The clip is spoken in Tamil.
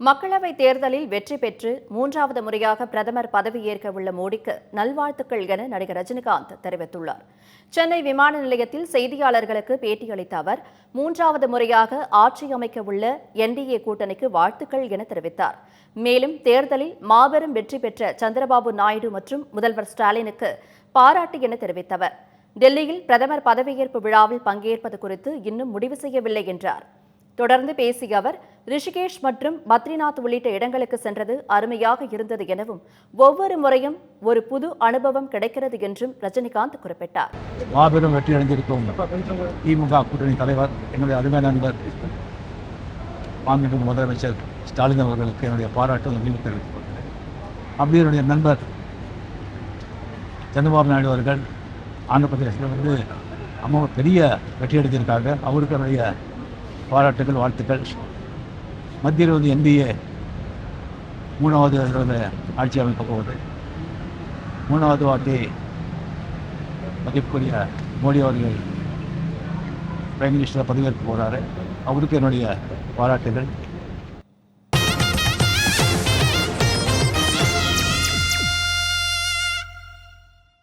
மக்களவை தேர்தலில் வெற்றி பெற்று மூன்றாவது முறையாக பிரதமர் பதவியேற்க உள்ள மோடிக்கு நல்வாழ்த்துக்கள் என நடிகர் ரஜினிகாந்த் தெரிவித்துள்ளார். சென்னை விமான நிலையத்தில் செய்தியாளர்களுக்கு பேட்டியளித்த அவர் மூன்றாவது முறையாக ஆட்சி அமைக்க உள்ள என்டிஏ கூட்டணிக்கு வாழ்த்துக்கள் என தெரிவித்தார். மேலும் தேர்தலில் மாபெரும் வெற்றி பெற்ற சந்திரபாபு நாயுடு மற்றும் முதல்வர் ஸ்டாலினுக்கு பாராட்டு என தெரிவித்தவர். டெல்லியில் பிரதமர் பதவியேற்பு விழாவில் பங்கேற்பது குறித்து இன்னும் முடிவு செய்யவில்லை என்றார். தொடர்ந்து பேசிய அவர் ரிஷிகேஷ் மற்றும் பத்ரிநாத் உள்ளிட்ட இடங்களுக்கு சென்றது அருமையாக இருந்தது எனவும் ஒவ்வொரு முறையும் ஒரு புது அனுபவம் கிடைக்கிறது என்றும் ரஜினிகாந்த் குறிப்பிட்டார். மாபெரும் வெற்றி அடைந்திருக்கும் திமுக கூட்டணி தலைவர் என்னுடைய அருமை நண்பர் மாண்புமிகு முதலமைச்சர் ஸ்டாலின் அவர்களுக்கு என்னுடைய பாராட்டும் நன்றி தெரிவித்துக் கொள்கிறேன். அப்படி என்னுடைய நண்பர் சந்திரபாபு நாயுடு அவர்கள் ஆந்திர பிரதேசத்தில் வந்து அம்மா பெரிய வெற்றி அடைஞ்சிருக்காங்க அவருக்கு என்னுடைய பாராட்டுகள் வாழ்த்துக்கள். மத்தியில் வந்து என்டிஏ மூணாவது தடவை ஆட்சி அமைக்க போகுது. மூணாவது வாட்டி மதிப்புக்குரிய மோடி அவர்கள் பிரைம் மினிஸ்டர் பதவியேற்க போகிறாரு அவருக்கு என்னுடைய பாராட்டுகள்.